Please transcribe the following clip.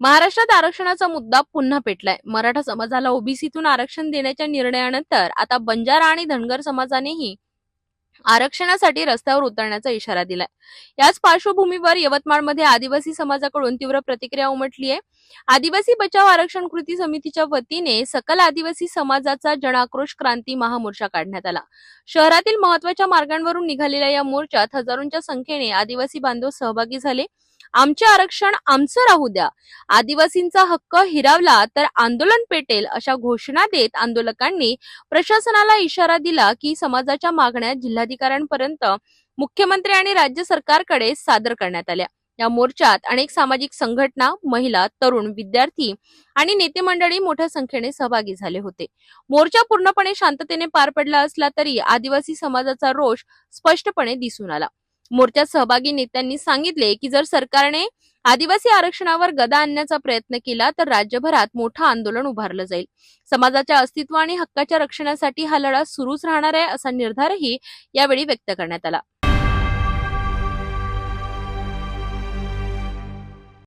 महाराष्ट्रात आरक्षणाचा मुद्दा पुन्हा पेटलाय. मराठा समाजाला ओबीसीतून आरक्षण देण्याच्या निर्णयानंतर आता बंजारा आणि धनगर समाजानेही आरक्षणासाठी रस्त्यावर उतरण्याचा इशारा दिलाय. याच पार्श्वभूमीवर यवतमाळमध्ये आदिवासी समाजाकडून तीव्र प्रतिक्रिया उमटली आहे आदिवासी बचाव आरक्षण कृती समितीच्या वतीने सकल आदिवासी समाजाचा जनाक्रोश क्रांती महामोर्चा काढण्यात आला. शहरातील महत्त्वाच्या मार्गांवरून निघालेल्या या मोर्चात हजारोंच्या संख्येने आदिवासी बांधव सहभागी झाले. आमचे आरक्षण आमचं राहू द्या. आदिवासींचा हक्क हिरावला तर आंदोलन पेटेल अशा घोषणा देत आंदोलकांनी प्रशासनाला इशारा दिला की समाजाच्या मागण्या जिल्हाधिकाऱ्यांपर्यंत मुख्यमंत्री आणि राज्य सरकारकडे सादर करण्यात आल्या. या मोर्चात अनेक सामाजिक संघटना महिला तरुण विद्यार्थी आणि नेते मंडळी मोठ्या संख्येने सहभागी झाले होते. मोर्चा पूर्णपणे शांततेने पार पडला असला तरी आदिवासी समाजाचा रोष स्पष्टपणे दिसून आला. मोर्चात सहभागी नेत्यांनी सांगितले की जर सरकारने आदिवासी आरक्षणावर गदा आणण्याचा प्रयत्न केला तर राज्यभरात मोठं आंदोलन उभारलं जाईल. समाजाच्या अस्तित्व आणि हक्काच्या रक्षणासाठी हा लढा सुरूच राहणार आहे असा निर्धारही यावेळी व्यक्त करण्यात आला.